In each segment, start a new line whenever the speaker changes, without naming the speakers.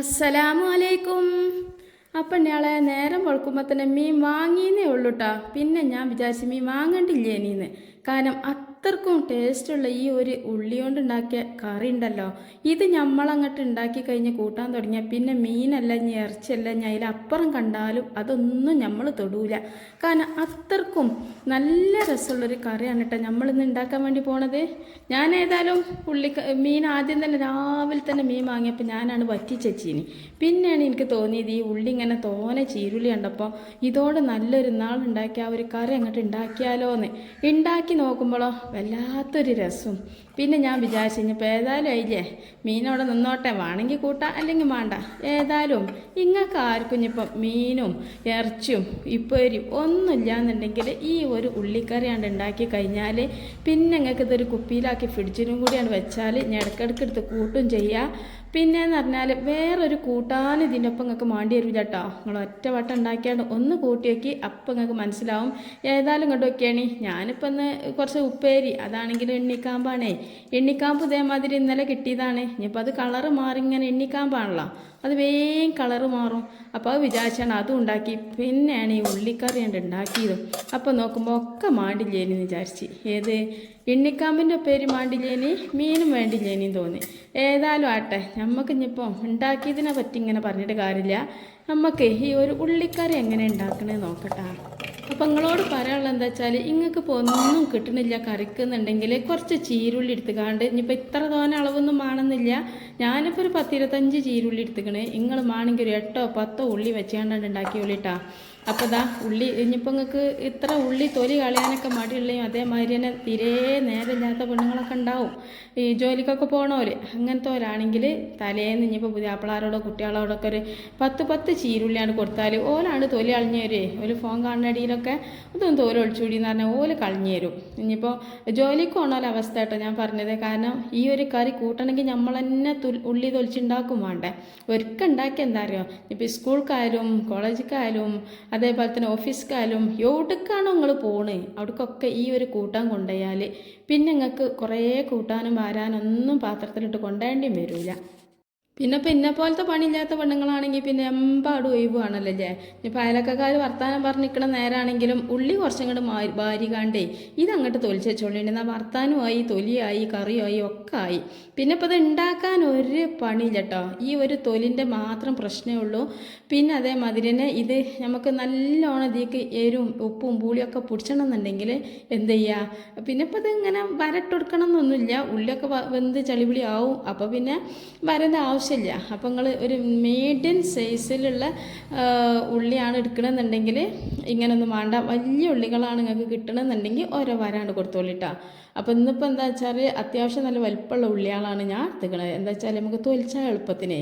അസ്സലാമു അലൈക്കും അപ്പം ഞാളെ നേരം വെളുക്കുമ്പോൾ തന്നെ മീൻ വാങ്ങിയെന്നേ ഉള്ളൂ കേട്ടോ പിന്നെ ഞാൻ വിചാരിച്ചു മീൻ വാങ്ങണ്ടില്ലേ നീന്ന് കാരണം അത്രക്കും ടേസ്റ്റുള്ള ഈ ഒരു ഉള്ളി കൊണ്ട് ഉണ്ടാക്കിയ കറി ഉണ്ടല്ലോ. ഇത് നമ്മളങ്ങോട്ട് ഉണ്ടാക്കി കഴിഞ്ഞ് കൂട്ടാൻ തുടങ്ങിയാൽ പിന്നെ മീനല്ല ഇനി ഇറച്ചിയല്ല ഇനി അതിലപ്പുറം കണ്ടാലും അതൊന്നും നമ്മൾ തൊടൂല. കാരണം അത്രക്കും നല്ല രസമുള്ളൊരു കറിയാണ് കേട്ടോ നമ്മളിന്ന് ഉണ്ടാക്കാൻ വേണ്ടി പോണത്. ഞാൻ ഏതായാലും ഉള്ളി മീൻ ആദ്യം തന്നെ രാവിലെ തന്നെ മീൻ വാങ്ങിയപ്പോൾ ഞാനാണ് വറ്റിച്ചച്ചീനി. പിന്നെയാണ് എനിക്ക് തോന്നിയത് ഈ ഉള്ളി ഇങ്ങനെ തോനെ ചീരുള്ളി കണ്ടപ്പോൾ ഇതോടെ നല്ലൊരു നാളുണ്ടാക്കിയ ആ ഒരു കറി അങ്ങോട്ട് ഉണ്ടാക്കിയാലോ എന്ന് ഉണ്ടാക്കി നോക്കുമ്പോഴോ വല്ലാത്തൊരു രസം. പിന്നെ ഞാൻ വിചാരിച്ചു ഇനിയിപ്പോൾ ഏതായാലും അയില്ലേ മീനോടെ നിന്നോട്ടെ. വേണമെങ്കിൽ കൂട്ടാം അല്ലെങ്കിൽ വേണ്ട. ഏതായാലും ഇങ്ങൾക്ക് ആർക്കും ഇനിയിപ്പം മീനും ഇറച്ചിയും ഇപ്പേരും ഒന്നുമില്ല എന്നുണ്ടെങ്കിൽ ഈ ഒരു ഉള്ളിക്കറിയാണ്ട് ഉണ്ടാക്കി കഴിഞ്ഞാൽ പിന്നെ നിങ്ങൾക്ക് ഇതൊരു കുപ്പിയിലാക്കി ഫ്രിഡ്ജിനും കൂടിയാണ് വെച്ചാൽ ഞാൻ ഇടയ്ക്കിടയ്ക്ക് എടുത്ത് കൂട്ടും ചെയ്യാം. പിന്നെ എന്ന് പറഞ്ഞാൽ വേറൊരു കൂട്ടാൻ ഇതിന്റെ നിങ്ങൾക്ക് മാണ്ടി വരില്ല കേട്ടോ നിങ്ങൾ ഒറ്റ വട്ടം ഉണ്ടാക്കിയാണ്ട് ഒന്ന് കൂട്ടി നോക്കി അപ്പം നിങ്ങൾക്ക് മനസ്സിലാവും. ഏതായാലും ഇങ്ങോട്ട് വെക്കുകയാണ് ഞാനിപ്പോൾ ഒന്ന് കുറച്ച് ഉപ്പേരി അതാണെങ്കിലും എണ്ണിക്കാമ്പാണേ എണ്ണിക്കാമ്പ് ഇതേമാതിരി ഇന്നലെ കിട്ടിയതാണ്. ഇനിയിപ്പോൾ അത് കളറ് മാറി ഇങ്ങനെ എണ്ണിക്കാമ്പാണല്ലോ. അത് വേഗം കളറ് മാറും. അപ്പോൾ അത് വിചാരിച്ചാണ് അതും ഉണ്ടാക്കി. പിന്നെയാണ് ഈ ഉള്ളിക്കറി കണ്ട് ഉണ്ടാക്കിയതും. അപ്പോൾ നോക്കുമ്പോൾ ഒക്കെ മാണ്ടില്ലേനി വിചാരിച്ച്. ഏത്? എണ്ണിക്കാമ്പിന്റെ പേര് മാണ്ടില്ലേനി? മീനും വേണ്ടില്ലേനിയും തോന്നി. ഏതായാലും ആട്ടെ നമുക്ക് ഇനിയിപ്പോൾ ഉണ്ടാക്കിയതിനെ പറ്റി ഇങ്ങനെ പറഞ്ഞിട്ട് കാര്യമില്ല. നമുക്ക് ഈ ഒരു ഉള്ളിക്കറി എങ്ങനെ ഉണ്ടാക്കണേ നോക്കട്ടെ. അപ്പം നിങ്ങളോട് പറയാനുള്ളത് എന്താ വെച്ചാൽ ഇങ്ങൾക്ക് ഇപ്പോൾ ഒന്നും കിട്ടണില്ല കറിക്കുന്നുണ്ടെങ്കിൽ കുറച്ച് ചീരുള്ളി എടുത്തുകാണ്ട് ഇനിയിപ്പോൾ ഇത്ര തോനെ അളവൊന്നും മാണെന്നില്ല. ഞാനിപ്പോൾ ഒരു പത്തിരുപത്തഞ്ച് ചീരുള്ളി എടുത്തുക്കണേ. നിങ്ങൾ മാണെങ്കിൽ ഒരു എട്ടോ പത്തോ ഉള്ളി വെച്ചാണ്ടാണ് ഉണ്ടാക്കി ഉള്ളിട്ടാ അപ്പോൾ ഇതാ ഉള്ളി ഇനിയിപ്പോൾ നിങ്ങൾക്ക് ഇത്ര ഉള്ളി തൊലി കളയാനൊക്കെ മടിയുള്ളയും അതേമാതിരി തന്നെ തീരെ നേരമില്ലാത്ത പെണ്ണുങ്ങളൊക്കെ ഉണ്ടാവും. ഈ ജോലിക്കൊക്കെ പോണവർ അങ്ങനത്തെ ഒരാണെങ്കിൽ തലേന്ന് ഇനിയിപ്പോൾ പുതിയാപ്പിളാരോടോ കുട്ടികളോടൊക്കെ ഒരു പത്ത് പത്ത് ചീരുള്ളിയാണ് കൊടുത്താൽ ഓലാണ് തൊലി കളഞ്ഞവരേ. ഒരു ഫോൺ കാണുന്നടിയിലൊക്കെ ഇതൊന്നും തോൽ ഒളിച്ചുകൂടി എന്ന് പറഞ്ഞാൽ ഓൽ കളഞ്ഞു തരും. ഇനിയിപ്പോൾ ജോലിക്ക് പോകണ അവസ്ഥ കേട്ടോ ഞാൻ പറഞ്ഞത്. കാരണം ഈ ഒരു കറി കൂട്ടണമെങ്കിൽ നമ്മൾ തന്നെ ഉള്ളി തൊലിച്ചുണ്ടാക്കും വേണ്ടേ. ഒരുക്കുണ്ടാക്കി എന്താ അറിയോ? ഇപ്പോൾ സ്കൂൾക്കായാലും കോളേജിക്കായാലും അതേപോലെ തന്നെ കാലും എവിടേക്കാണോ നിങ്ങൾ പോണ് അവിടേക്കൊക്കെ ഈ ഒരു കൂട്ടാൻ കൊണ്ടുപോയാൽ പിന്നെ നിങ്ങൾക്ക് കുറേ കൂട്ടാനും വാരാനൊന്നും പാത്രത്തിലിട്ട് കൊണ്ടുപോകേണ്ടിയും വരില്ല പിന്നെ പിന്നെ പോലത്തെ പണിയില്ലാത്ത പെണ്ണുങ്ങളാണെങ്കിൽ പിന്നെ എമ്പാടും ഒഴിവാണല്ലോ അല്ലേ? ഇപ്പം അയലക്കാർ വർത്താനം പറഞ്ഞിരിക്കണ നേരാണെങ്കിലും ഉള്ളി കുറച്ചും കൂടെ മാറി ഭാരികാണ്ടേ ഇതങ്ങോട്ട് തൊലിച്ച് വെച്ചോളിണ്ട് എന്നാൽ വർത്താനുമായി തൊലിയായി കറിയായി ഒക്കെ ആയി പിന്നെ ഇപ്പോൾ ഇത് ഉണ്ടാക്കാൻ ഒരു പണിയില്ല കേട്ടോ ഈ ഒരു തൊലിന്റെ മാത്രം പ്രശ്നമേ ഉള്ളൂ. പിന്നെ അതേമാതിരി തന്നെ ഇത് നമുക്ക് നല്ലോണം ഇതിക്ക് എരും ഉപ്പും പുളിയൊക്കെ പിടിച്ചണം എന്നുണ്ടെങ്കിൽ എന്ത് ചെയ്യുക പിന്നെ ഇപ്പോൾ ഇത് ഇങ്ങനെ വരട്ടൊടുക്കണം എന്നൊന്നുമില്ല ഉള്ളിയൊക്കെ വെന്ത് ചളിപിളി ആവും. അപ്പോൾ പിന്നെ വരേണ്ട ആവശ്യമില്ല. അപ്പോൾ നിങ്ങൾ ഒരു മീഡിയം സൈസിലുള്ള ഉള്ളിയാണ് എടുക്കണമെന്നുണ്ടെങ്കിൽ ഇങ്ങനൊന്നും വേണ്ട. വലിയ ഉള്ളികളാണ് നിങ്ങൾക്ക് കിട്ടണമെന്നുണ്ടെങ്കിൽ ഓരോ വരാണ് കൊടുത്തോളിട്ടാ അപ്പോൾ ഇന്നിപ്പോൾ എന്താ വെച്ചാൽ അത്യാവശ്യം നല്ല വലിപ്പമുള്ള ഉള്ളികളാണ് ഞാൻ എടുത്തുക്കണത്. എന്താ വെച്ചാൽ നമുക്ക് തൊലിച്ചാൽ എളുപ്പത്തിന്.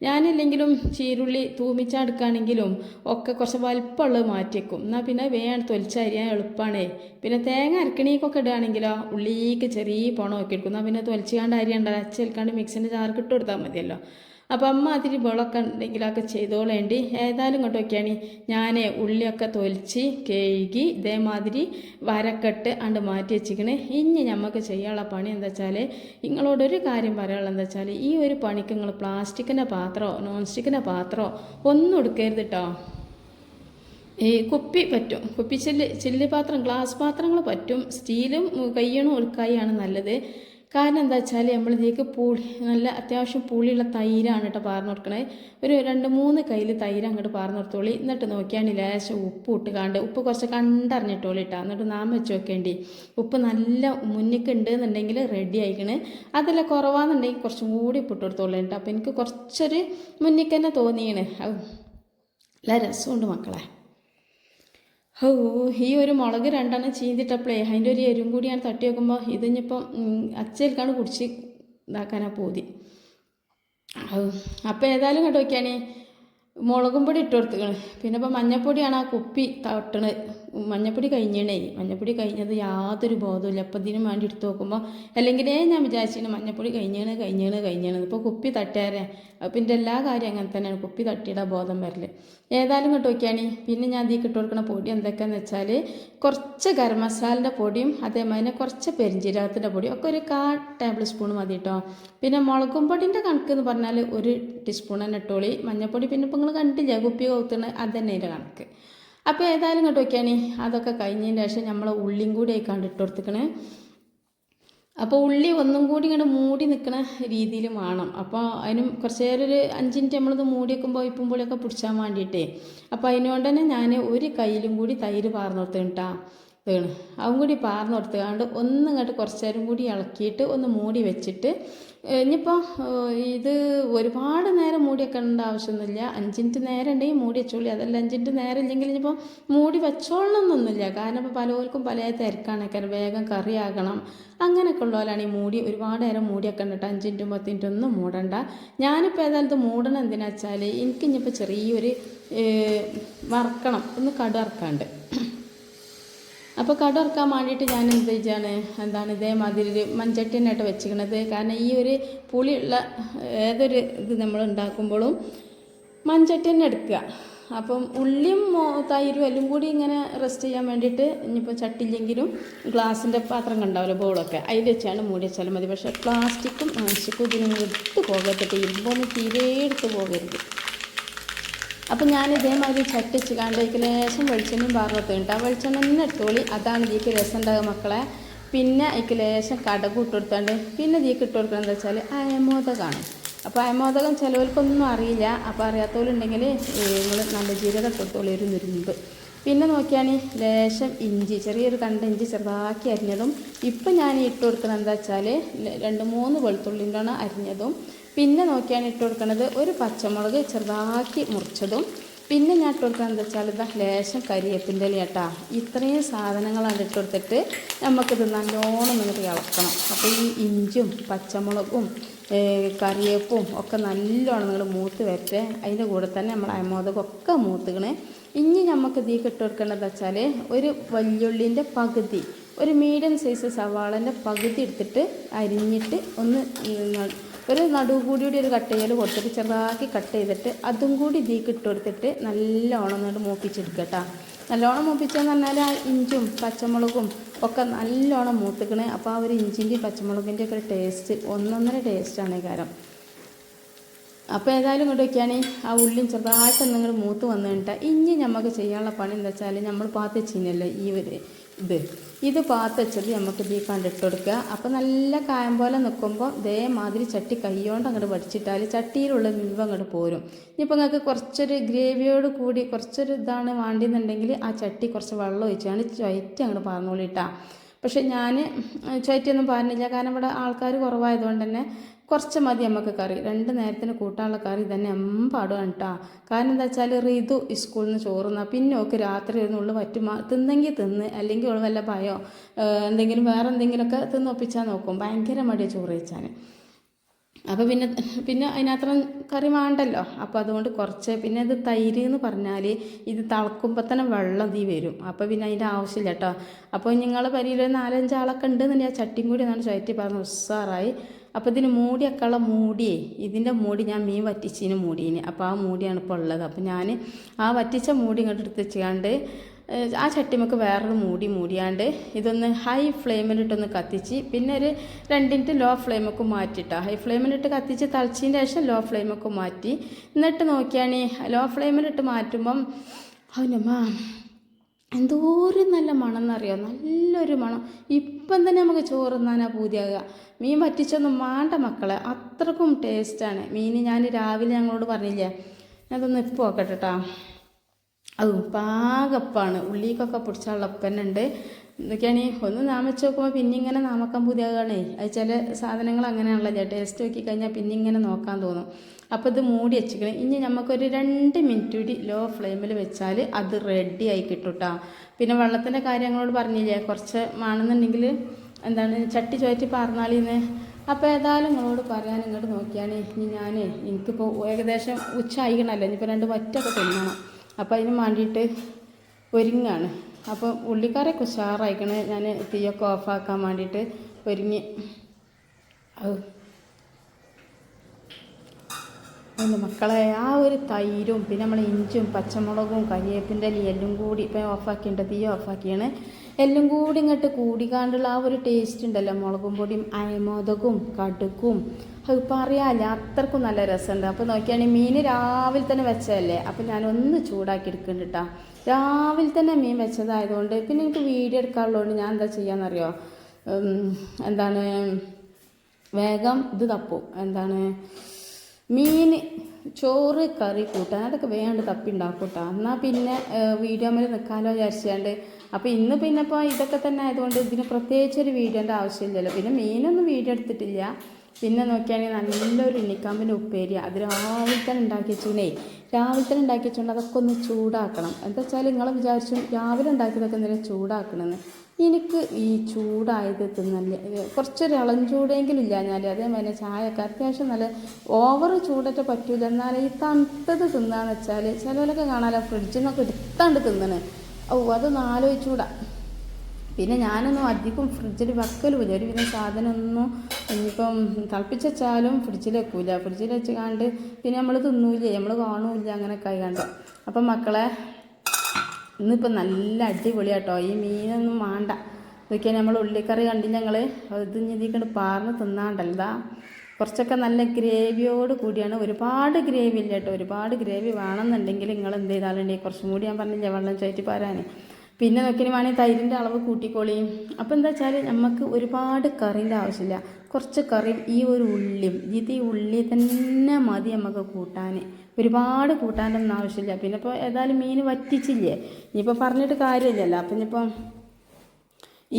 ഞാനില്ലെങ്കിലും ചീരുള്ളി തൂമിച്ചെടുക്കുകയാണെങ്കിലും ഒക്കെ കുറച്ച് വലിപ്പമുള്ളത് മാറ്റിയേക്കും എന്നാൽ പിന്നെ വേണം തൊലിച്ചരിയാൻ എളുപ്പമാണേ പിന്നെ തേങ്ങ അരക്കണീക്കൊക്കെ ഇടുകയാണെങ്കിലോ ഉള്ളിക്ക് ചെറിയ പോണമൊക്കെ എടുക്കും എന്നാൽ പിന്നെ തൊലിച്ചുകാണ്ട് അരിയണ്ട. അരച്ചെടുക്കാണ്ട് മിക്സിന്റെ ചാർക്കിട്ട് കൊടുത്താൽ മതിയല്ലോ. അപ്പം അമ്മ അതിരി വെള്ളമൊക്കെ ഉണ്ടെങ്കിലൊക്കെ ചെയ്തോളേണ്ടി. ഏതായാലും ഇങ്ങോട്ട് നോക്കിയാണ്. ഞാൻ ഉള്ളിയൊക്കെ തൊലിച്ച് കേഴുകി ഇതേമാതിരി വരക്കെട്ട് അണ്ട് മാറ്റി വെച്ചിക്കണ് ഇനി നമുക്ക് ചെയ്യാനുള്ള പണി എന്താ വെച്ചാൽ നിങ്ങളോടൊരു കാര്യം പറയാനുള്ളത് എന്താ വെച്ചാൽ ഈ ഒരു പണിക്ക് നിങ്ങൾ പ്ലാസ്റ്റിക്കിന്റെ പാത്രമോ നോൺ സ്റ്റിക്കിന്റെ പാത്രമോ ഒന്നും എടുക്കരുത് കേട്ടോ ഈ കുപ്പി പറ്റും. കുപ്പി ചില്ല് ചില്ല് പാത്രം ഗ്ലാസ് പാത്രങ്ങൾ പറ്റും. സ്റ്റീലും കയ്യണും ഉൾക്കായാണ് നല്ലത്. കാരണം എന്താ വെച്ചാൽ നമ്മൾ ഇതിലേക്ക് പുളി നല്ല അത്യാവശ്യം പുളിയുള്ള തൈരാണ് കേട്ടോ പാർന്ന് കൊടുക്കണേ ഒരു രണ്ട് മൂന്ന് കയ്യിൽ തൈര് അങ്ങോട്ട് പാർന്ന് കൊടുത്തോളി എന്നിട്ട് നോക്കിയാണ് ലേശം ഉപ്പ് ഇട്ട് കാണ്ട് ഉപ്പ് കുറച്ച് കണ്ടറിഞ്ഞിട്ടോളി ഇട്ടാ എന്നിട്ട് നാം വെച്ച് നോക്കേണ്ടി. ഉപ്പ് നല്ല മുന്നിക്ക് ഉണ്ട് എന്നുണ്ടെങ്കിൽ റെഡി ആയിക്കണ്. അതല്ല കുറവാന്നുണ്ടെങ്കിൽ കുറച്ചും കൂടി ഉപ്പ് ഇട്ട് കൊടുത്തോളൂ കേട്ടോ അപ്പോൾ എനിക്ക് കുറച്ചൊരു മുന്നിക്ക് തന്നെ തോന്നിയാണ് നല്ല രസമുണ്ട് മക്കളെ. ഓ ഈ ഒരു മുളക് രണ്ടെണ്ണം ചീന്തിട്ടപ്പോഴേ അതിന്റെ ഒരു എരും കൂടിയാണ് തട്ടി വെക്കുമ്പോൾ ഇതിഞ്ഞിപ്പം അച്ചേൽക്കാണ് കുടിച്ച് ഇതാക്കാനാ പോതി. അപ്പോൾ ഏതായാലും കണ്ടു നോക്കിയാണ്. മുളകും പൊടി ഇട്ട് കൊടുത്തുക്കണ്. പിന്നെ ഇപ്പം മഞ്ഞപ്പൊടിയാണ് ആ കുപ്പി തട്ടണ് മഞ്ഞപ്പൊടി കഴിഞ്ഞണേ. മഞ്ഞപ്പൊടി കഴിഞ്ഞത് യാതൊരു ബോധമില്ല അപ്പം ഇതിനും വേണ്ടി എടുത്ത് നോക്കുമ്പോൾ അല്ലെങ്കിലേ ഞാൻ വിചാരിച്ചിരുന്നു മഞ്ഞപ്പൊടി കഴിഞ്ഞാണ് കഴിഞ്ഞാണ് കഴിഞ്ഞാണ്. ഇപ്പോൾ കുപ്പി തട്ടിയാരേ അപ്പം എന്റെ എല്ലാ കാര്യം അങ്ങനെ തന്നെയാണ്. കുപ്പി തട്ടിയുടെ ബോധം വരൽ ഏതായാലും ഇങ്ങോട്ട് നോക്കിയാണ്. പിന്നെ ഞാൻ ഇതിൽ ഇട്ട് കൊടുക്കുന്ന പൊടി എന്തൊക്കെയാന്ന് വെച്ചാൽ കുറച്ച് ഗരം മസാലന്റെ പൊടിയും അതേമാതിരി കുറച്ച് പെരിഞ്ചീരകത്തിന്റെ പൊടിയും ഒക്കെ ഒരു കാ ടേബിൾ സ്പൂൺ മതി കേട്ടോ പിന്നെ മുളകും പൊടിന്റെ കണക്ക് എന്ന് പറഞ്ഞാൽ ഒരു ടീസ്പൂൺ തന്നെ ഇട്ടോളി. മഞ്ഞപ്പൊടി പിന്നെ ഇപ്പം നിങ്ങൾ കണ്ടില്ല കുപ്പി കൗത്തുന്ന അത് തന്നെ കണക്ക്. അപ്പോൾ ഏതായാലും ഇങ്ങോട്ട് നോക്കിയാണ് അതൊക്കെ കഴിഞ്ഞതിന് ശേഷം നമ്മൾ ഉള്ളിയും കൂടി ആയിക്കാണ്ട് ഇട്ട് കൊടുത്തിക്കണേ അപ്പോൾ ഉള്ളി ഒന്നും കൂടി ഇങ്ങനെ മൂടി നിൽക്കുന്ന രീതിയിൽ വേണം അപ്പോൾ അതിനും കുറച്ച് നേരം ഒരു അഞ്ച് മിനിറ്റ് നമ്മളിത് മൂടി വെക്കുമ്പോൾ ഇപ്പം പുളിയൊക്കെ പിടിച്ചാൻ വേണ്ടിയിട്ടേ. അപ്പോൾ അതിനുകൊണ്ട് തന്നെ ഞാൻ ഒരു കയ്യിലും കൂടി തൈര് പാർന്നു കൊടുത്തു കേട്ടാ വീണ് അതും കൂടി പാർന്നു കൊടുത്തുകൊണ്ട് ഒന്ന് ഇങ്ങോട്ട് കുറച്ച് നേരം കൂടി ഇളക്കിയിട്ട് ഒന്ന് മൂടി വെച്ചിട്ട് ഇനിയിപ്പോൾ ഇത് ഒരുപാട് നേരം മൂടി വെക്കേണ്ട ആവശ്യമൊന്നുമില്ല. അഞ്ചിന്റെ നേരം ഉണ്ടെങ്കിൽ മൂടി വെച്ചോളി. അതല്ല അഞ്ചിന്റെ നേരം ഇല്ലെങ്കിൽ ഇനിയിപ്പോൾ മൂടി വെച്ചോളണമെന്നൊന്നുമില്ല കാരണം ഇപ്പോൾ പലവർക്കും പല തിരക്കാണ്. കാരണം വേഗം കറിയാകണം. അങ്ങനെയൊക്കെ ഉള്ളവരാണ് ഈ മൂടി ഒരുപാട് നേരം മൂടി വെക്കേണ്ട കേട്ടോ. അഞ്ച് പത്തിന്റെ ഒന്നും മൂടണ്ട. ഞാനിപ്പോൾ ഏതായാലും മൂടണം എന്തിനാ വെച്ചാൽ എനിക്ക് ഇനിയിപ്പോൾ ചെറിയൊരു വറക്കണം. ഒന്ന് കടുവറക്കാണ്ട് അപ്പോൾ കട ഇറക്കാൻ വേണ്ടിയിട്ട് ഞാൻ എന്ത് ചെയ്യാണ് എന്താണ് ഇതേമാതിരി ഒരു മൺചട്ടി തന്നെയായിട്ട് വെച്ചിരിക്കണത്. കാരണം ഈ ഒരു പുളിയുള്ള ഏതൊരു ഇത് നമ്മൾ ഉണ്ടാക്കുമ്പോഴും മൺചട്ടി തന്നെ എടുക്കുക. അപ്പം ഉള്ളിയും തൈരും എല്ലാം കൂടി ഇങ്ങനെ റെസ്റ്റ് ചെയ്യാൻ വേണ്ടിയിട്ട് ഇനിയിപ്പോൾ ചട്ടിയില്ലെങ്കിലും ഗ്ലാസിന്റെ പാത്രം കണ്ടാവില്ല ബോളൊക്കെ. അതിൽ വെച്ചാണ് മൂടി വെച്ചാലും മതി. പക്ഷേ പ്ലാസ്റ്റിക്കും ആവശ്യക്കും ഇതിനും എടുത്ത് പോകരുത് ഇരുമ്പൊന്നും തീരെ എടുത്ത് പോകരുത്. അപ്പം ഞാൻ ഇതേമാതിരി ചട്ടിച്ച് കണ്ടേക്ക് ലേശം വെളിച്ചെണ്ണയും പാർവത്തും ഉണ്ട് ആ വെളിച്ചെണ്ണ തന്നെ എടുത്തോളി. അതാണ് ഇതിക്ക് രസം ഉണ്ടാകുക മക്കളെ. പിന്നെ അതിക്ക് ലേശം കടക് പിന്നെ ഇതിക്ക് ഇട്ട് കൊടുക്കണം എന്താ വെച്ചാൽ അയമോദകമാണ്. അപ്പോൾ അയമോദകം ചിലവർക്കൊന്നും അറിയില്ല. അപ്പോൾ അറിയാത്തവരുണ്ടെങ്കിൽ നിങ്ങൾ നല്ല ജീരകം ഇട്ടുകൊടുത്തോളി ഒരു നുരുമ്പ്. പിന്നെ നോക്കിയാണ് ലേശം ഇഞ്ചി ചെറിയൊരു കണ്ട ഇഞ്ചി ചെറുതാക്കി അരിഞ്ഞതും. ഇപ്പം ഞാൻ ഇട്ട് കൊടുക്കുന്നത് എന്താ വെച്ചാൽ രണ്ട് മൂന്ന് വെളുത്തുള്ളിന്റെ അരിഞ്ഞതും. പിന്നെ നോക്കിയാണ് ഇട്ട് കൊടുക്കുന്നത് ഒരു പച്ചമുളക് ചെറുതാക്കി മുറിച്ചതും. പിന്നെ ഞാൻ ഇട്ട് കൊടുക്കുന്നത് എന്താ വെച്ചാൽ ഇതാ ലേശം കരിയേപ്പിന്റെ ഇല കേട്ടാ ഇത്രയും സാധനങ്ങളാണ് ഇട്ട് കൊടുത്തിട്ട് നമുക്കിത് നല്ലോണം നിങ്ങൾക്ക് ഇളക്കണം. അപ്പോൾ ഈ ഇഞ്ചും പച്ചമുളകും കറിയേപ്പും ഒക്കെ നല്ലോണം നിങ്ങൾ മൂത്ത് വരച്ച് അതിന്റെ കൂടെ തന്നെ നമ്മൾ അമോദകമൊക്കെ മൂത്തുകണേ ഇനി നമുക്ക് ഇതിൽ ഇട്ട് കൊടുക്കേണ്ടത് വെച്ചാൽ ഒരു വല്യുള്ളിന്റെ പകുതി ഒരു മീഡിയം സൈസ് സവാളന്റെ പകുതി എടുത്തിട്ട് അരിഞ്ഞിട്ട് ഒന്ന് ഒരു നടുവ് കൂടി ഒരു കട്ട് ചെയ്യൽ കൊടുത്തിട്ട് ചെറുതാക്കി കട്ട് ചെയ്തിട്ട് അതും കൂടി ഇതിലേക്ക് ഇട്ട് കൊടുത്തിട്ട് നല്ലോണം എന്നിട്ട് മൂപ്പിച്ചെടുക്കുക കേട്ടോ നല്ലോണം മൂപ്പിച്ചെന്ന് പറഞ്ഞാൽ ആ ഇഞ്ചും പച്ചമുളകും ഒക്കെ നല്ലോണം മൂത്തിക്കണേ അപ്പോൾ ആ ഒരു ഇഞ്ചിന്റെയും പച്ചമുളകിന്റെ ഒക്കെ ടേസ്റ്റ് ഒന്നൊന്നര ടേസ്റ്റാണ് കാരം. അപ്പോൾ ഏതായാലും ഇങ്ങോട്ട് വയ്ക്കുകയാണെങ്കിൽ ആ ഉള്ളിയും ചെറുതായിട്ട് നിങ്ങൾ മൂത്ത് വന്നു കഴിഞ്ഞിട്ട് ഇനി നമുക്ക് ചെയ്യാനുള്ള പണി എന്താ വെച്ചാൽ നമ്മൾ പാത്തി വെച്ചിനല്ലോ ഈ ഒരു ഇത്. ഇത് പാത്ത് വെച്ചത് നമുക്ക് ഇതിൽ കണ്ടിട്ട് കൊടുക്കുക അപ്പോൾ നല്ല കായം പോലെ നിൽക്കുമ്പോൾ ഇതേമാതിരി ചട്ടി കൈകൊണ്ട് അങ്ങോട്ട് വടിച്ചിട്ടാൽ ചട്ടിയിലുള്ള മിൽവ് അങ്ങോട്ട് പോരും. ഇനിയിപ്പോൾ നിങ്ങൾക്ക് കുറച്ചൊരു ഗ്രേവിയോട് കൂടി കുറച്ചൊരു ഇതാണ് വേണ്ടിയെന്നുണ്ടെങ്കിൽ ആ ചട്ടി കുറച്ച് വെള്ളം ഒഴിച്ചാണ് ചുയറ്റി അങ്ങോട്ട് പറഞ്ഞോളിട്ടാ പക്ഷെ ഞാൻ ചേറ്റിയൊന്നും പറഞ്ഞില്ല കാരണം ഇവിടെ ആൾക്കാർ കുറവായതുകൊണ്ട് തന്നെ കുറച്ച് മതി നമുക്ക് കറി. രണ്ട് നേരത്തിന് കൂട്ടാനുള്ള കറി തന്നെ എമ്പാടുമാണ് കേട്ടോ കാരണം എന്താ വെച്ചാൽ റിതു സ്കൂളിൽ നിന്ന് ചോറുന്ന. പിന്നെ ഒക്കെ രാത്രി ഒരു നുള്ളു പറ്റും തിന്നെങ്കിൽ തിന്ന് അല്ലെങ്കിൽ ഓൾ വല്ല ഭയോ എന്തെങ്കിലും വേറെ എന്തെങ്കിലുമൊക്കെ തിന്നൊപ്പിച്ചാൽ നോക്കും. ഭയങ്കര മടിയാണ് ചോറ് വെച്ചാൽ അപ്പോൾ പിന്നെ പിന്നെ അതിനത്ര കറി വേണ്ടല്ലോ. അപ്പോൾ അതുകൊണ്ട് കുറച്ച് പിന്നെ ഇത് തൈര് എന്ന് പറഞ്ഞാൽ ഇത് തിളക്കുമ്പോൾ തന്നെ വെള്ളം തീ വരും. അപ്പോൾ പിന്നെ അതിന്റെ ആവശ്യമില്ല കേട്ടോ അപ്പോൾ നിങ്ങൾ പരിയിൽ നാലഞ്ച് ആളൊക്കെ ഉണ്ടെന്നുണ്ടെങ്കിൽ ആ ചട്ടിയും കൂടി എന്നാണ് ചുയറ്റി പറഞ്ഞ് ഉസ്സാറായി അപ്പോൾ ഇതിന് മൂടിയൊക്കെയുള്ള മൂടിയേ ഇതിന്റെ മൂടി ഞാൻ മീൻ വറ്റിച്ചതിന് മൂടീന്. അപ്പോൾ ആ മൂടിയാണ് ഇപ്പോൾ ഉള്ളത്. അപ്പോൾ ഞാൻ ആ വറ്റിച്ച മൂടി ഇങ്ങോട്ട് എടുത്ത് വെച്ചാണ്ട് ഏഹ് ആ ചട്ടിമക്ക് വേറൊരു മൂടി മൂടിയാണ്ട് ഇതൊന്ന് ഹൈ ഫ്ലെയിമിലിട്ടൊന്ന് കത്തിച്ച് പിന്നെ ഒരു രണ്ടിന്റെ ലോ ഫ്ലെയിമൊക്കെ മാറ്റിയിട്ടാ ഹൈ ഫ്ലെയിമിലിട്ട് കത്തിച്ച് തളിച്ചതിന്റെ ശേഷം ലോ ഫ്ലെയിമൊക്കെ മാറ്റി. എന്നിട്ട് നോക്കിയാണ് ലോ ഫ്ലെയിമിലിട്ട് മാറ്റുമ്പം അവനമ്മ എന്തോരം നല്ല മണം എന്നറിയോ നല്ലൊരു മണം. ഇപ്പം തന്നെ നമുക്ക് ചോറ് തിന്നാനാ പൂതിയാകുക മീൻ വറ്റിച്ചൊന്നും മാണ്ട മക്കളെ. അത്രക്കും ടേസ്റ്റാണ് മീൻ ഞാൻ രാവിലെ ഞങ്ങളോട് പറഞ്ഞില്ലേ അതൊന്ന് ഇപ്പോൾ നോക്കട്ടെ കേട്ടോ അത് പാകപ്പാണ്. ഉള്ളിക്കൊക്കെ പിടിച്ചുള്ള ഉപ്പന്നുണ്ട് എന്തൊക്കെയാണ് ഒന്ന് നാമിച്ച് നോക്കുമ്പോൾ പിന്നെ ഇങ്ങനെ നാമക്കാൻ പുതിയതാണേ. അത് ചില സാധനങ്ങൾ അങ്ങനെയാണല്ലോ. ടേസ്റ്റ് നോക്കി കഴിഞ്ഞാൽ പിന്നെ ഇങ്ങനെ നോക്കാൻ തോന്നും. അപ്പോൾ ഇത് മൂടി വെച്ചിക്കണം ഇനി നമുക്കൊരു രണ്ട് മിനിറ്റ് കൂടി ലോ ഫ്ലെയിമിൽ വെച്ചാൽ അത് റെഡി ആയി കിട്ടും കേട്ടോ പിന്നെ വെള്ളത്തിന്റെ കാര്യങ്ങളോട് പറഞ്ഞില്ലേ? കുറച്ച് മാണെന്നുണ്ടെങ്കിൽ എന്താണ് ചട്ടി ചുവറ്റി പറഞ്ഞാലിന്ന് അപ്പോൾ ഏതായാലും നിങ്ങളോട് പറയാൻ ഇങ്ങോട്ട് നോക്കിയാണ്. ഇനി ഞാൻ എനിക്കിപ്പോൾ ഏകദേശം ഉച്ച ആയിക്കണമല്ലോ ഇനിയിപ്പോൾ രണ്ട് വറ്റൊക്കെ തിന്നണം. അപ്പോൾ അതിന് വേണ്ടിയിട്ട് ഒരുങ്ങാണ്. അപ്പോൾ ഉള്ളിക്കാരൊക്കെ ഉഷാറായിക്കണ്. ഞാൻ തീയൊക്കെ ഓഫാക്കാൻ വേണ്ടിയിട്ട് ഒരുങ്ങി. എന്റെ മക്കളെ? ആ ഒരു തൈരും പിന്നെ നമ്മൾ ഇഞ്ചും പച്ചമുളകും കരിവേപ്പിന്റെ എല്ലാം കൂടി ഇപ്പം ഓഫാക്കിയിട്ടുണ്ട് തീ ഓഫാക്കിയാണ്. എല്ലാം കൂടി ഇങ്ങോട്ട് കൂടിക്കാണ്ടുള്ള ആ ഒരു ടേസ്റ്റ് ഉണ്ടല്ലോ. മുളകും പൊടിയും അയമോദകവും കടുക്കും അത് പറയാല്ല അത്രക്കും നല്ല രസമുണ്ട്. അപ്പോൾ നോക്കിയാണെങ്കിൽ മീൻ രാവിലെ തന്നെ വെച്ചതല്ലേ? അപ്പോൾ ഞാനൊന്ന് ചൂടാക്കി എടുക്കുന്നുണ്ട് കേട്ടോ രാവിലെ തന്നെ മീൻ വെച്ചതായതുകൊണ്ട് പിന്നെ എനിക്ക് വീഡിയോ എടുക്കാറുള്ളതുകൊണ്ട് ഞാൻ എന്താ ചെയ്യാന്നറിയോ? എന്താണ് വേഗം ഇത് തപ്പും. എന്താണ് മീൻ ചോറ് കറി കൂട്ടാൻ അതൊക്കെ വേണ്ട തപ്പി ഉണ്ടാക്കും കേട്ടോ എന്നാൽ പിന്നെ വീഡിയോ മേലെ നിൽക്കാമല്ലോ വിചാരിച്ചാണ്ട്. അപ്പോൾ ഇന്ന് പിന്നെ ഇപ്പോൾ ഇതൊക്കെ തന്നെ ആയതുകൊണ്ട് ഇതിന് പ്രത്യേകിച്ച് ഒരു വീഡിയോന്റെ ആവശ്യമില്ലല്ലോ. പിന്നെ മീനൊന്നും വീഡിയോ എടുത്തിട്ടില്ല. പിന്നെ നോക്കിയാണെങ്കിൽ നല്ലൊരു ഉണ്ണിക്കാമ്പിന്റെ ഉപ്പേരി. അത് രാവിലെ ഉണ്ടാക്കി വെച്ചോണ്ടേ രാവിലെ ഉണ്ടാക്കി വെച്ചുകൊണ്ട് അതൊക്കെ ഒന്ന് ചൂടാക്കണം. എന്താ വെച്ചാൽ നിങ്ങൾ വിചാരിച്ചു രാവിലെ ഉണ്ടാക്കിയതൊക്കെ എന്തെങ്കിലും ചൂടാക്കണമെന്ന് എനിക്ക് ഈ ചൂടായത് തിന്നല്ല കുറച്ചൊരു ഇളം ചൂടെങ്കിലും ഇല്ല ഞാൻ അതേപോലെ ചായയൊക്കെ അത്യാവശ്യം നല്ല ഓവർ ചൂടൊക്കെ പറ്റൂല. എന്നാൽ ഈ തണുത്തത് തിന്നാന്ന് വെച്ചാൽ ചിലവരൊക്കെ കാണാലോ ഫ്രിഡ്ജിൽ നിന്നൊക്കെ എടുത്താണ്ട് തിന്നണ്. ഓ അതൊന്ന് ആലോചിച്ചൂടാ. പിന്നെ ഞാനൊന്നും അധികം ഫ്രിഡ്ജിൽ വെക്കലുമില്ല ഒരുവിധം സാധനമൊന്നും ഇനിയിപ്പം തിളപ്പിച്ച് വെച്ചാലും ഫ്രിഡ്ജിൽ വെക്കൂല. ഫ്രിഡ്ജിൽ വെച്ച് കണ്ട് പിന്നെ നമ്മൾ തിന്നൂലേ നമ്മൾ കാണൂല അങ്ങനെയൊക്കെ ആയി കണ്ട് അപ്പം മക്കളെ ഇന്നിപ്പം നല്ല അടിപൊളി കേട്ടോ ഈ മീനൊന്നും വേണ്ട ഇതൊക്കെ നമ്മൾ ഉള്ളിക്കറി കണ്ടില്ല ഞങ്ങൾ ഇത് ഇതിക്കണ്ട് പാർന്ന് തിന്നാണ്ടല്ലതാ കുറച്ചൊക്കെ നല്ല ഗ്രേവിയോട് കൂടിയാണ്. ഒരുപാട് ഗ്രേവി ഇല്ല കേട്ടോ. ഒരുപാട് ഗ്രേവി വേണമെന്നുണ്ടെങ്കിൽ നിങ്ങൾ എന്ത് ചെയ്താലുണ്ട്. കുറച്ചും കൂടി ഞാൻ പറഞ്ഞില്ല വെള്ളം ചേറ്റി പാരാൻ. പിന്നെ നോക്കിയാൽ വേണമെങ്കിൽ തൈരിന്റെ അളവ് കൂട്ടിക്കോളിയും അപ്പോൾ എന്താ വെച്ചാൽ നമുക്ക് ഒരുപാട് കറീന്റെ ആവശ്യമില്ല. കുറച്ച് കറിയും ഈ ഒരു ഉള്ളിയും ഇത് ഈ ഉള്ളി തന്നെ മതി നമുക്ക് കൂട്ടാൻ ഒരുപാട് കൂട്ടാനൊന്നും ആവശ്യമില്ല. പിന്നെ ഇപ്പോൾ ഏതായാലും മീൻ വറ്റിച്ചില്ലേ? ഇനിയിപ്പോൾ പറഞ്ഞിട്ട് കാര്യമില്ലല്ലോ. അപ്പം ഇനിയിപ്പം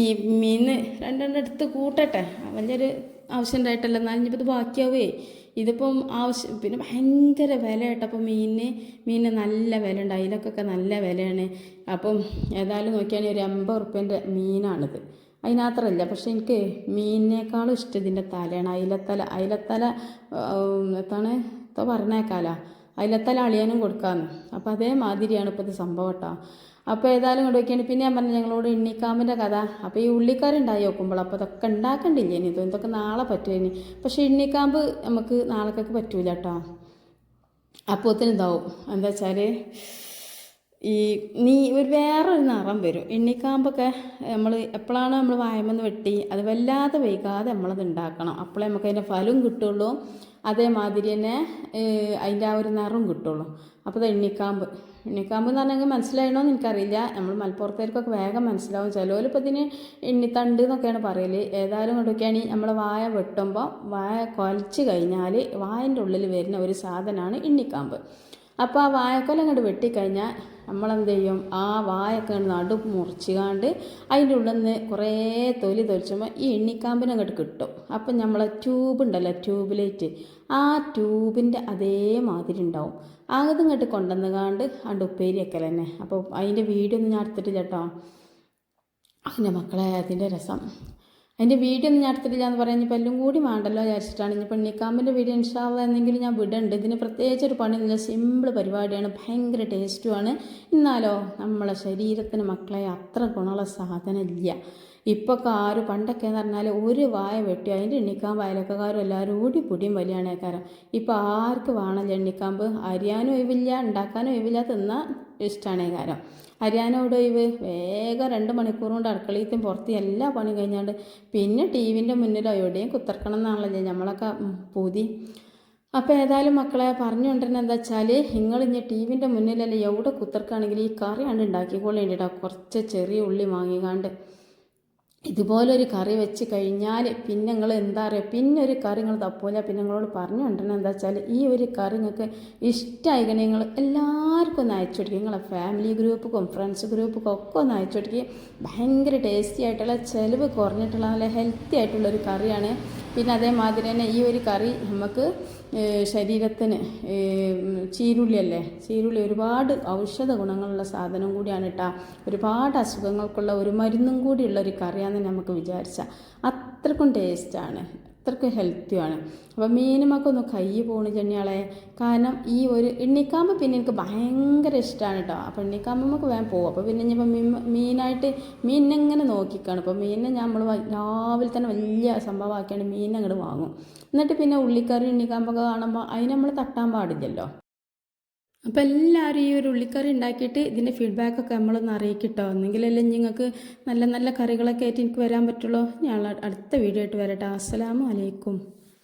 ഈ മീൻ രണ്ടെണ്ണം എടുത്ത് കൂട്ടട്ടെ. വലിയൊരു ആവശ്യം ഉണ്ടായിട്ടല്ല. എന്നാൽ ഇനിയിപ്പോൾ ഇത് ബാക്കിയാവേ. ഇതിപ്പം ആവശ്യം പിന്നെ ഭയങ്കര വില കേട്ടപ്പോൾ മീനിന് മീനിന് നല്ല വില ഉണ്ട് അതിലൊക്കെ നല്ല വിലയാണ്. അപ്പം ഏതായാലും നോക്കിയാണെങ്കിൽ ഒരു എൺപത് ഉറുപ്പ്യന്റെ മീനാണിത്. അതിനത്രല്ല പക്ഷെ എനിക്ക് മീനിനേക്കാളും ഇഷ്ടം ഇതിന്റെ തലയാണ്. അയിലത്തല അയിലത്തല എന്താണ് ഇപ്പോൾ പറഞ്ഞേക്കാലോ. അയിലത്തല അളിയാനും കൊടുക്കാമെന്ന് അപ്പോൾ അതേമാതിരിയാണ് ഇപ്പോൾ ഇത് സംഭവം കേട്ടോ. അപ്പോൾ ഏതായാലും കൊണ്ട് വയ്ക്കുകയാണ് പിന്നെ ഞാൻ പറഞ്ഞു ഞങ്ങളോട് ഇണ്ണിക്കാമ്പിന്റെ കഥ. അപ്പോൾ ഈ ഉള്ളിക്കാരുണ്ടായി നോക്കുമ്പോൾ അപ്പോൾ അതൊക്കെ ഉണ്ടാക്കണ്ടില്ലേ ഇനി? ഇതും ഇതൊക്കെ നാളെ പറ്റുമോ പക്ഷേ ഇണ്ണിക്കാമ്പ് നമുക്ക് നാളേക്കൊക്കെ പറ്റൂല കേട്ടോ. അപ്പോൾ ഇതാവും എന്താ വെച്ചാൽ ഈ നീ ഒരു വേറൊരു നിറം വരും. എണ്ണിക്കാമ്പൊക്കെ നമ്മൾ എപ്പോഴാണ് നമ്മൾ വായമെന്ന് വെട്ടി അത് വല്ലാതെ വൈകാതെ നമ്മളത് ഉണ്ടാക്കണം അപ്പോഴേ നമുക്ക് അതിന്റെ ഫലവും കിട്ടുള്ളൂ. അതേമാതിരി തന്നെ അതിന്റെ ആ ഒരു നിറവും കിട്ടുള്ളൂ. അപ്പോൾ അത് എണ്ണിക്കാമ്പ്. എണ്ണിക്കാമ്പ് എന്ന് പറഞ്ഞെങ്കിൽ മനസ്സിലായണോ എന്ന് എനിക്കറിയില്ല. നമ്മൾ മലപ്പുറത്തേക്കൊക്കെ വേഗം മനസ്സിലാവും. ചിലവർ ഇപ്പോൾ ഇതിന് എണ്ണിത്തണ്ട് എന്നൊക്കെയാണ് പറയൽ ഏതായാലും കൊണ്ടൊക്കെയാണ് നമ്മൾ വായ വെട്ടുമ്പോൾ വായ കൊലച്ച് കഴിഞ്ഞാൽ വായന്റെ ഉള്ളിൽ വരുന്ന ഒരു സാധനമാണ് എണ്ണിക്കാമ്പ്. അപ്പോൾ ആ വായക്കൊല അങ്ങോട്ട് വെട്ടിക്കഴിഞ്ഞാൽ നമ്മളെന്ത് ചെയ്യും ആ വായൊക്കെ നടുപ്പ് നടു മുറിച്ചുകാണ്ട് അതിന്റെ ഉള്ളിൽ നിന്ന് കുറേ തൊലി തൊലിച്ചുമ്പോൾ ഈ എണ്ണിക്കാമ്പിനെ അങ്ങോട്ട് കിട്ടും. അപ്പം നമ്മളെ ട്യൂബ് ഉണ്ടല്ലോ ട്യൂബ് ലൈറ്റ് ആ ട്യൂബിന്റെ അതേമാതിരി ഉണ്ടാവും. അത് ഇങ്ങോട്ട് കൊണ്ടുവന്നുകാണ്ട് അണ്ട് ഉപ്പേരി വെക്കൽ തന്നെ അപ്പോൾ അതിന്റെ വീഡിയോ ഒന്നും ഞാൻ എടുത്തിട്ടില്ല കേട്ടോ. അതിന്റെ മക്കളെ അതിന്റെ രസം. അതിന്റെ വീഡിയോ ഞാൻ എടുത്തിട്ടില്ല എന്ന് പറയാൻ ഇപ്പം എല്ലാം കൂടി വേണ്ടല്ലോ വിചാരിച്ചിട്ടാണ്. ഇനി പെണ്ണിക്കാമ്പിന്റെ വീഡിയോ ഇൻഷാള്ള എന്നെങ്കിലും ഞാൻ വിടുന്നുണ്ട് ഇതിന് പ്രത്യേകിച്ച് ഒരു പണിയില്ല സിമ്പിൾ പരിപാടിയാണ്. ഭയങ്കര ടേസ്റ്റുമാണ് എന്നാലോ നമ്മളെ ശരീരത്തിന് മക്കളെ അത്ര ഗുണമുള്ള സാധനം ഇല്ല. ഇപ്പോൾ ആര് പണ്ടൊക്കെ എന്ന് പറഞ്ഞാൽ ഒരു വായ വെട്ടി അതിന്റെ എണ്ണിക്കാമ്പ് അയലക്കാരും എല്ലാവരും കൂടി പൊടിയും വലിയാണ്. കാരം ഇപ്പോൾ ആർക്ക് വേണമല്ലോ എണ്ണിക്കാമ്പ് അരിയാനും ഒഴിവില്ല ഉണ്ടാക്കാനും ഒഴിവില്ല തിന്നാൽ ഇഷ്ടമാണ് കാരം അരിയാനോട് ഇവ് വേഗം രണ്ട് മണിക്കൂർ കൊണ്ട് അടുക്കളയിലും പുറത്ത് എല്ലാ പണി കഴിഞ്ഞാണ്ട് പിന്നെ ടി വിന്റെ മുന്നിലോ എവിടെയും കുത്തിറക്കണം എന്നാണല്ലോ നമ്മളൊക്കെ പൂതി. അപ്പോൾ ഏതായാലും മക്കളെ പറഞ്ഞുകൊണ്ടിരുന്നത് എന്താ വെച്ചാൽ നിങ്ങൾ ഇനി ടി വിന്റെ മുന്നിലല്ലേ എവിടെ കുത്തിർക്കുകയാണെങ്കിൽ ഈ കറിയാണ് ഉണ്ടാക്കിക്കൊള്ളേണ്ടിട്ടാ കുറച്ച് ചെറിയ ഉള്ളി വാങ്ങിക്കാണ്ട് ഇതുപോലൊരു കറി വെച്ച് കഴിഞ്ഞാൽ പിന്നെ നിങ്ങൾ എന്താ പറയുക പിന്നെ ഒരു കറി നിങ്ങൾ തപ്പൂല. പിന്നെ നിങ്ങളോട് പറഞ്ഞു കൊണ്ടിരുന്നത് എന്താ വെച്ചാൽ ഈ ഒരു കറി നിങ്ങൾക്ക് ഇഷ്ടമായി നിങ്ങൾ എല്ലാവർക്കും ഒന്ന് അയച്ചു കൊടുക്കുക നിങ്ങളെ ഫാമിലി ഗ്രൂപ്പുക്കും ഫ്രണ്ട്സ് ഗ്രൂപ്പുക്കും ഒക്കെ ഒന്ന് അയച്ചു കൊടുക്കുക ഭയങ്കര ടേസ്റ്റി ആയിട്ടുള്ള ചിലവ് കുറഞ്ഞിട്ടുള്ള നല്ല ഹെൽത്തി ആയിട്ടുള്ള ഒരു കറിയാണ്. പിന്നെ അതേമാതിരി തന്നെ ഈ ഒരു കറി നമുക്ക് ശരീരത്തിന് ചീരുള്ളിയല്ലേ? ചീരുള്ളി ഒരുപാട് ഔഷധ ഗുണങ്ങളുള്ള സാധനം കൂടിയാണ് കേട്ടോ ഒരുപാട് അസുഖങ്ങൾക്കുള്ള ഒരു മരുന്നും കൂടിയുള്ള ഒരു കറിയാണെന്ന് നമുക്ക് വിചാരിച്ചാൽ അത്രക്കും ടേസ്റ്റാണ് അത്രയ്ക്ക് ഹെൽത്തിയാണ് അപ്പോൾ മീനുമൊക്കെ ഒന്ന് കൈ പോണു ചെണ്ണിയാളെ. കാരണം ഈ ഒരു എണ്ണിക്കാമ്പ് പിന്നെ എനിക്ക് ഭയങ്കര ഇഷ്ടമാണ് കേട്ടോ അപ്പോൾ എണ്ണിക്കാമ്പ് വേഗം പോകും അപ്പോൾ പിന്നെ ഇനിയിപ്പോൾ മീൻ മീനായിട്ട് മീനിനെ ഇങ്ങനെ നോക്കിക്കാണ്. അപ്പോൾ മീനിനെ നമ്മൾ രാവിലെ തന്നെ വലിയ സംഭവമാക്കിയാണ് മീൻ അങ്ങോട്ട് വാങ്ങും. എന്നിട്ട് പിന്നെ ഉള്ളിക്കറി എണ്ണിക്കാമ്പൊക്കെ കാണുമ്പോൾ അതിന് നമ്മൾ തട്ടാൻ പാടില്ലല്ലോ. അപ്പോൾ എല്ലാവരും ഈ ഒരു ഉള്ളിക്കറി ഉണ്ടാക്കിയിട്ട് ഇതിന്റെ ഫീഡ്ബാക്കൊക്കെ നമ്മളൊന്ന് അറിയിക്കട്ടോ. എന്നെങ്കിലല്ലേ നിങ്ങൾക്ക് നല്ല നല്ല കറികളൊക്കെ ആയിട്ട് എനിക്ക് വരാൻ പറ്റുള്ളൂ. ഞാൻ അടുത്ത വീഡിയോ ആയിട്ട് വരട്ടെ. അസ്സലാമു അലൈക്കും.